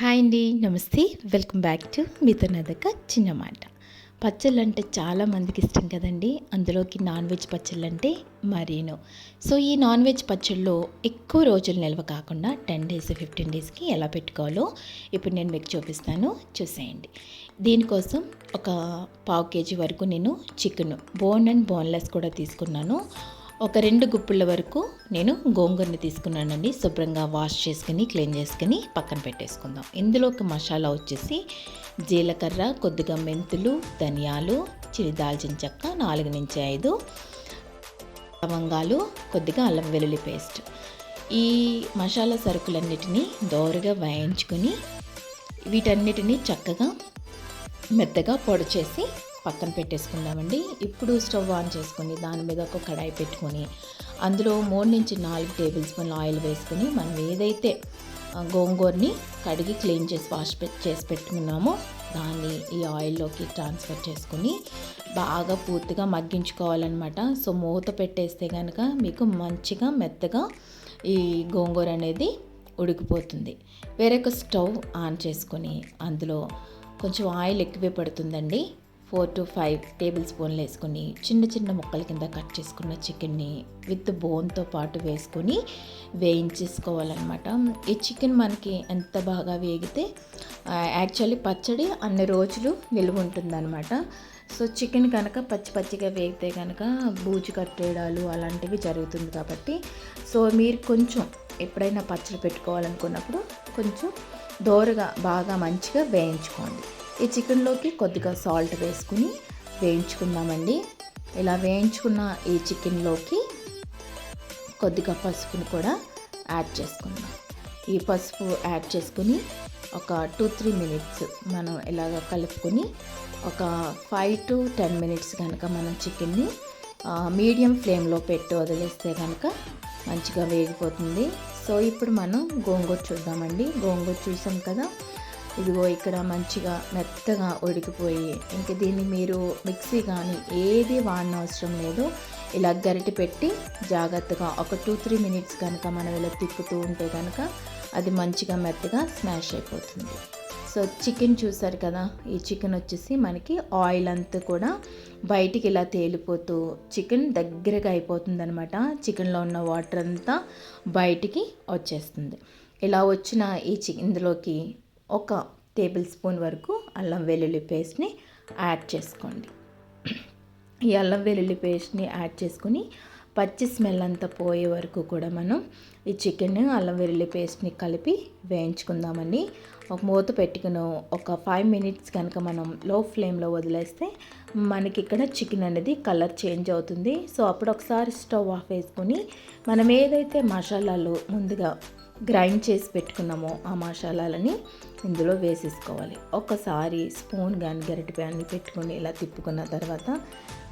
Hi అండి నమస్తే. Welcome back to మీతో నాదొక చిన్న మాట. పచ్చళ్ళు అంటే చాలా మందికి ఇష్టం కదండి. అందులోకి నాన్ వెజ్ పచ్చళ్ళు అంటే మరీను. సో ఈ నాన్ వెజ్ పచ్చళ్ళు ఎక్కువ రోజులు నిల్వ కాకుండా టెన్ డేస్ ఫిఫ్టీన్ డేస్కి ఎలా పెట్టుకోవాలో ఇప్పుడు నేను మీకు చూపిస్తాను. చూసేయండి. దీనికోసం ఒక పావు కేజీ వరకు నేను చికెన్ బోన్ అండ్ బోన్లెస్ కూడా తీసుకున్నాను. ఒక రెండు గుప్పుల వరకు నేను గోంగూరని తీసుకున్నానండి. శుభ్రంగా వాష్ చేసుకుని క్లీన్ చేసుకుని పక్కన పెట్టేసుకుందాం. ఇందులో ఒక మసాలా వచ్చేసి జీలకర్ర కొద్దిగా మెంతులు ధనియాలు చిరి దాల్చిన చెక్క నాలుగు నుంచి ఐదు లవంగాలు కొద్దిగా అల్లం వెల్లుల్లి పేస్ట్. ఈ మసాలా సరుకులన్నిటినీ దోరగా వేయించుకొని వీటన్నిటినీ చక్కగా మెత్తగా పొడి చేసి పక్కన పెట్టేసుకుందామండి. ఇప్పుడు స్టవ్ ఆన్ చేసుకొని దాని మీద ఒక కడాయి పెట్టుకొని అందులో మూడు నుంచి నాలుగు టేబుల్ స్పూన్ల ఆయిల్ వేసుకొని మనం ఏదైతే గోంగూరని కడిగి క్లీన్ చేసి వాష్ చేసి పెట్టుకున్నామో దాన్ని ఈ ఆయిల్లోకి ట్రాన్స్ఫర్ చేసుకొని బాగా పూర్తిగా మగ్గించుకోవాలన్నమాట. సో మూత పెట్టేస్తే కనుక మీకు మంచిగా మెత్తగా ఈ గోంగూర అనేది ఉడికిపోతుంది. వేరొక స్టవ్ ఆన్ చేసుకొని అందులో కొంచెం ఆయిల్ ఎక్కువే పడుతుందండి. ఫోర్ టు ఫైవ్ టేబుల్ స్పూన్లు వేసుకొని చిన్న చిన్న ముక్కల కింద కట్ చేసుకున్న చికెన్ని విత్ బోన్తో పాటు వేసుకొని వేయించేసుకోవాలన్నమాట. ఈ చికెన్ మనకి ఎంత బాగా వేగితే యాక్చువల్లీ పచ్చడి అన్ని రోజులు నిలువ ఉంటుందన్నమాట. సో చికెన్ కనుక పచ్చి పచ్చిగా వేగితే కనుక బూజు కట్టేయడాలు అలాంటివి జరుగుతుంది కాబట్టి. సో మీరు కొంచెం ఎప్పుడైనా పచ్చడి పెట్టుకోవాలనుకున్నప్పుడు కొంచెం దోరగా బాగా మంచిగా వేయించుకోండి. ఈ చికెన్లోకి కొద్దిగా సాల్ట్ వేసుకుని వేయించుకుందామండి. ఇలా వేయించుకున్న ఈ చికెన్లోకి కొద్దిగా పసుపుని కూడా యాడ్ చేసుకుందాం. ఈ పసుపు యాడ్ చేసుకుని ఒక టూ త్రీ మినిట్స్ మనం ఇలాగ కలుపుకొని ఒక ఫైవ్ టు టెన్ మినిట్స్ కనుక మనం చికెన్ని మీడియం ఫ్లేమ్లో పెట్టి వదిలేస్తే కనుక మంచిగా వేగిపోతుంది. సో ఇప్పుడు మనం గోంగూర చూద్దామండి. గోంగూర చూసాం కదా? ఇదిగో ఇక్కడ మంచిగా మెత్తగా ఉడికిపోయి ఇంక దీన్ని మీరు మిక్సీ కానీ ఏది వాడిన అవసరం లేదు. ఇలా గరిటె పెట్టి జాగ్రత్తగా ఒక టూ త్రీ మినిట్స్ కనుక మనం ఇలా తిప్పుతూ ఉంటే కనుక అది మంచిగా మెత్తగా స్మాష్ అయిపోతుంది. సో చికెన్ చూసారు కదా ఈ చికెన్ వచ్చేసి మనకి ఆయిల్ అంతా కూడా బయటికి ఇలా తేలిపోతూ చికెన్ దగ్గరగా అయిపోతుంది అనమాట చికెన్లో ఉన్న వాటర్ అంతా బయటికి వచ్చేస్తుంది. ఇలా వచ్చిన ఈ చికెన్ ఇందులోకి ఒక టేబుల్ స్పూన్ వరకు అల్లం వెల్లుల్లి పేస్ట్ని యాడ్ చేసుకోండి. ఈ అల్లం వెల్లుల్లి పేస్ట్ని యాడ్ చేసుకుని పచ్చి స్మెల్ అంతా పోయే వరకు కూడా మనం ఈ చికెన్ అల్లం వెల్లుల్లి పేస్ట్ని కలిపి వేయించుకుందామండి. ఒక మూత పెట్టుకుని ఒక ఫైవ్ మినిట్స్ కనుక మనం లో ఫ్లేమ్లో వదిలేస్తే మనకి ఇక్కడ చికెన్ అనేది కలర్ చేంజ్ అవుతుంది. సో అప్పుడు ఒకసారి స్టవ్ ఆఫ్ వేసుకొని మనం ఏదైతే మసాలాలు ముందుగా గ్రైండ్ చేసి పెట్టుకున్నామో ఆ మసాలాలని. ఇందులో వేసేసుకోవాలి. ఒకసారి స్పూన్ కానీ గరిటె ప్యాన్ని పెట్టుకొని ఇలా తిప్పుకున్న తర్వాత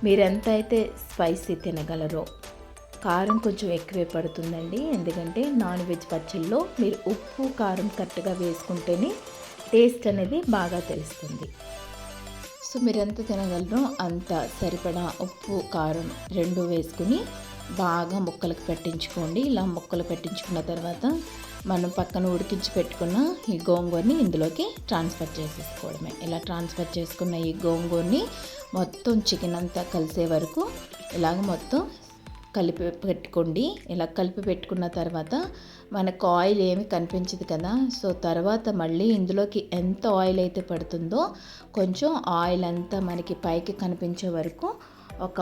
మీరు ఎంత అయితే స్పైసీ తినగలరో కారం కొంచెం ఎక్కువే పడుతుందండి. ఎందుకంటే నాన్ వెజ్ పచ్చళ్ళలో మీరు ఉప్పు కారం కరెక్ట్గా వేసుకుంటేనే టేస్ట్ అనేది బాగా తెలుస్తుంది. సో మీరు ఎంత తినగలరో అంత సరిపడా ఉప్పు కారం రెండు వేసుకుని బాగా ముక్కలకు పెట్టించుకోండి. ఇలా ముక్కలు పెట్టించుకున్న తర్వాత మనం పక్కన ఉడికించి పెట్టుకున్న ఈ గోంగూరని ఇందులోకి ట్రాన్స్ఫర్ చేసేసుకోవడమే. ఇలా ట్రాన్స్ఫర్ చేసుకున్న ఈ గోంగూరని మొత్తం చికెన్ అంతా కలిసే వరకు ఇలాగ మొత్తం కలిపి పెట్టుకోండి. ఇలా కలిపి పెట్టుకున్న తర్వాత మనకు ఆయిల్ ఏమి కనిపించదు కదా. సో తర్వాత మళ్ళీ ఇందులోకి ఎంత ఆయిల్ అయితే పడుతుందో కొంచెం ఆయిల్ అంతా మనకి పైకి కనిపించే వరకు ఒక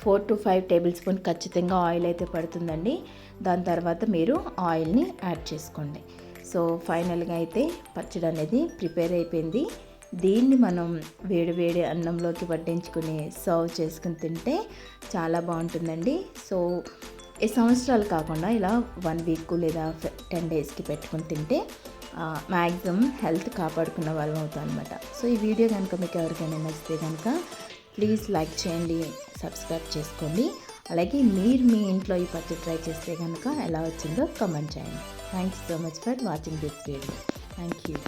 four to five tablespoon ఖచ్చితంగా ఆయిల్ అయితే పడుతుందండి. దాని తర్వాత మీరు ఆయిల్ని యాడ్ చేసుకోండి. సో ఫైనల్గా అయితే పచ్చడి అనేది ప్రిపేర్ అయిపోయింది. దీన్ని మనం వేడి వేడి అన్నంలోకి వడ్డించుకుని సర్వ్ చేసుకుని తింటే చాలా బాగుంటుందండి. సో ఈ సంవత్సరాలు కాకుండా ఇలా వన్ వీక్ లేదా టెన్ డేస్కి పెట్టుకుని తింటే మ్యాక్సిమం హెల్త్ కాపాడుకున్న వాళ్ళం అవుతాం అనమాట సో ఈ వీడియో కనుక మీకు ఎవరికైనా నచ్చితే కనుక ప్లీజ్ లైక్ చేయండి సబ్స్క్రైబ్ చేసుకోండి. అలాగే మీరు మీ ఇంట్లో ఈ పచ్చడి ట్రై చేస్తే కనుక ఎలా వచ్చిందో కమెంట్ చేయండి. Thank you so much for watching this video thank you